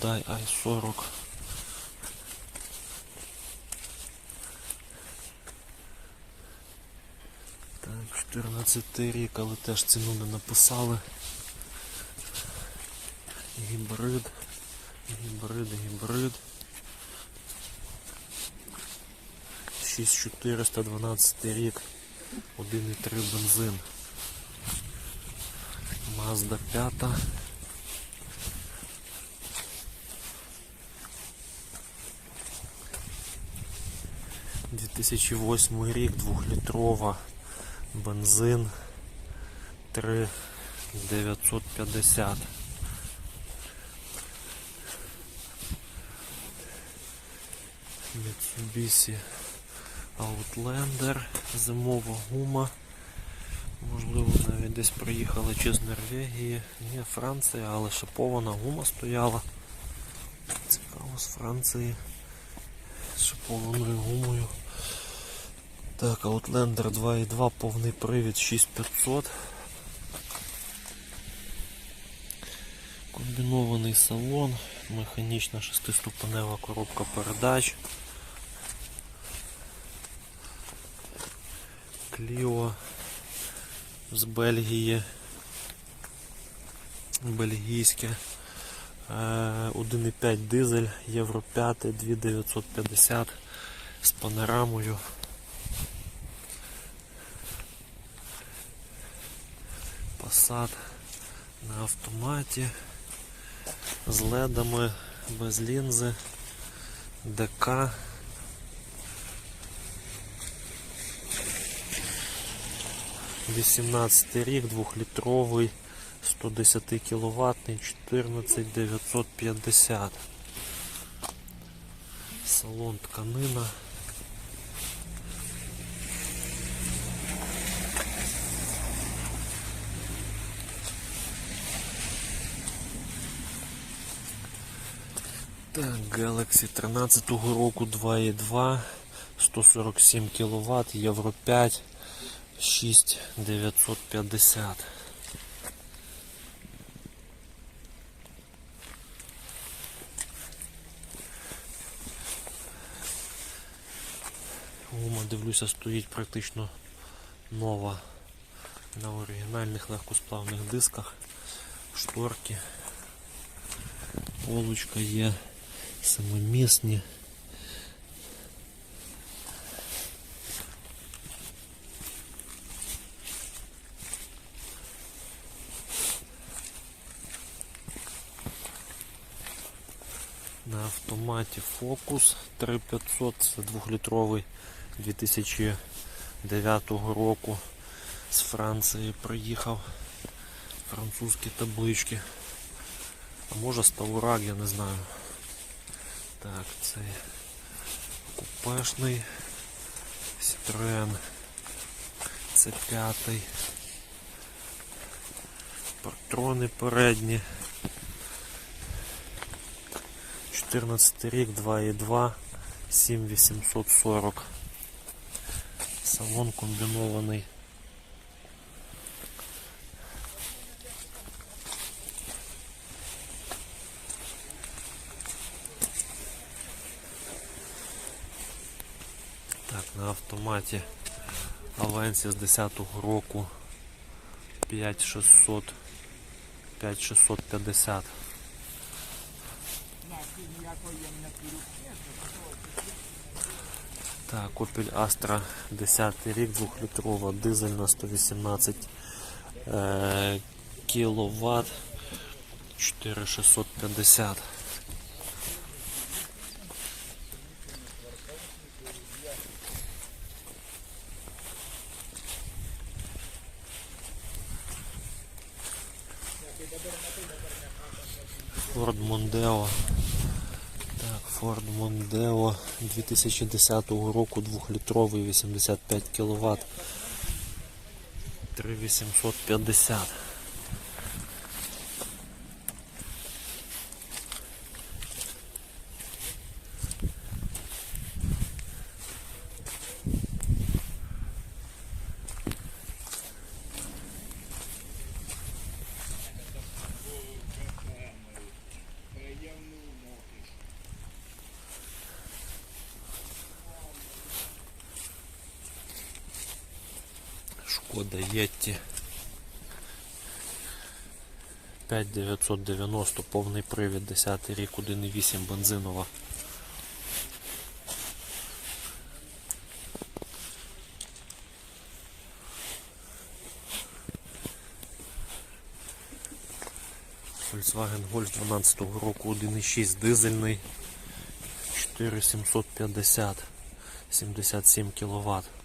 Hyundai i40. Так, 14 рік, але теж ціну не написали. Гібрид, гібрид, гібрид. 6412 рік, 1,3 бензин. Mazda 5. Дві тисячі восьмий рік, двохлітрова, бензин 3,950. Mitsubishi Outlander, зимова гума. Можливо, навіть десь приїхали чи з Норвегії. Ні, Франція, але шипована гума стояла. Цікаво з Франції. З шипованою гумою. Так, Outlander 2.2, повний привід 6500. Комбінований салон, механічна шестиступенева коробка передач. Кліо з Бельгії. Бельгійське. Е, 1,5 дизель, Євро 5, 2950 з панорамою. Passat на автоматі з ледами, без лінзи, ДК. Вісімнадцятий рік, двохлітровий, 110 кіловатний, 14950. Салон тканина. Так, Galaxy 13 року 2.2, 147 кВт, Євро 5, 6950. Гума, дивлюся, стоїть практично нова на оригінальних легкосплавних дисках, шторки, полочка є самомісні. На автоматі Focus 3500, це 2-літровий 2009 року з Франції приїхав. Французькі таблички. А може Ставураг, я не знаю. Так, це купешний Citroen. Це п'ятий. Патрони передні. 14 рік, 2.2, 7840. Салон комбінований. Так, на автоматі Авенсі з 10-го року 5600 5650. Так, Opel Astra 10 рік, 2-літрова, дизельна 118 е, кВт 4650. Mondeo. Так, Ford Mondeo 2010 року 2-літровий 85 кВт 3850. Шкода Єтті 5990, повний привід, 10 рік, 1,8 бензинова. Volkswagen Golf 12 року 1,6 дизельний 4750 77 кВт.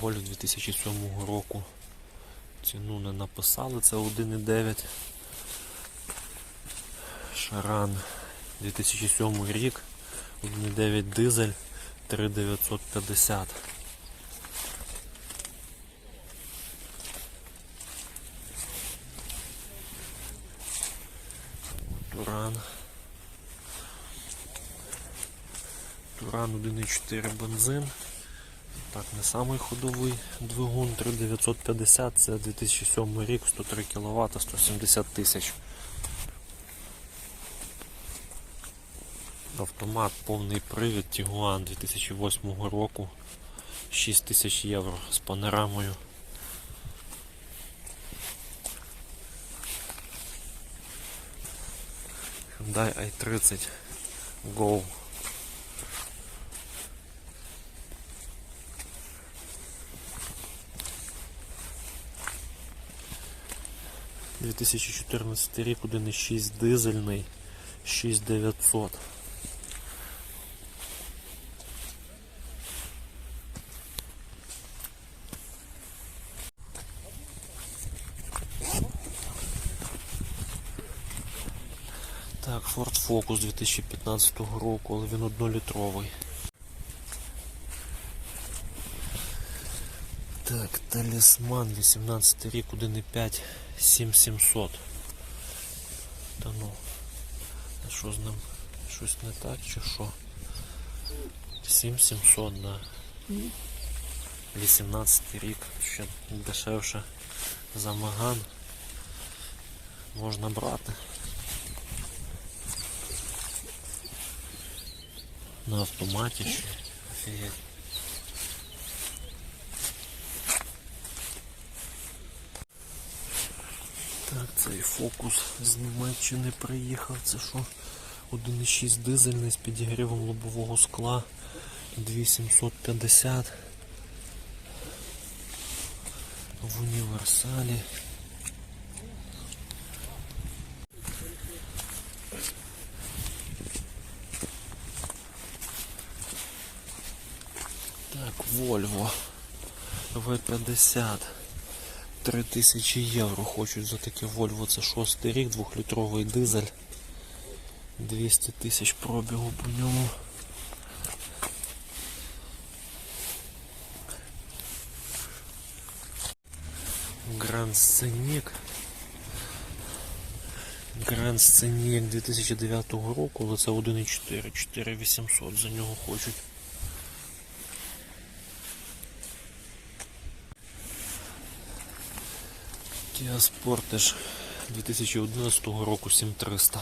Гольф 2007 року. Ціну не написали, це 1,9. Шаран 2007 рік, 1,9 дизель, 3950. Туран. Туран 1,4 бензин. Так, не самий ходовий двигун 3950, це 2007 рік, 103 кВт, 170 тисяч. Автомат, повний привід, Tiguan 2008 року, 6 тисяч євро з панорамою. Hyundai i30 Go. — 2014 рік 1.6 дизельний 6900. Так, Ford Focus 2015 року, але він однолітровий. Так, талісман 18 рік, 1,5, 7700. Та ну, що з ним? Щось не так чи що? 7700, да. 18 рік, ще дешевше за Маган. Можна брати. На автоматі ще. Офігеть. Так, цей фокус з Німеччини приїхав. Це що? 1,6 дизельний з підігрівом лобового скла 2750 в універсалі. Так, Volvo V50 3000 євро хочуть за таке Volvo. Це шостий рік, двохлітровий дизель. 200 тисяч пробігу по ньому. Гранд Сценік. Гранд Сценік 2009 року, але це 1,4, 4800 за нього хочуть. Kia Sportage 2011 року 7300.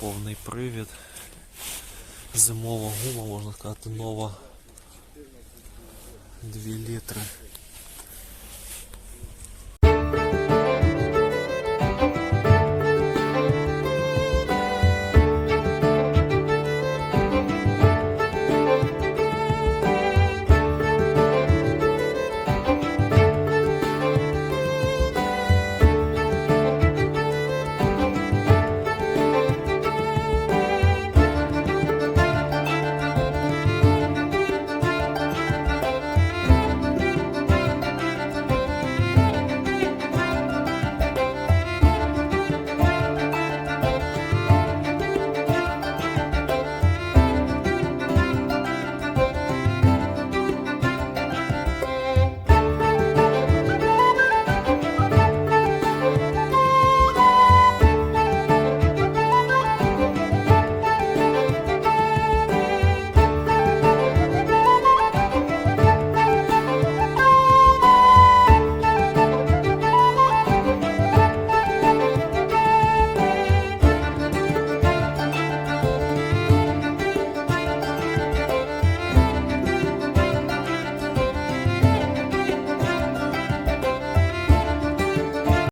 Повний привід. Зимова гума, можна сказати, нова. 2 літри.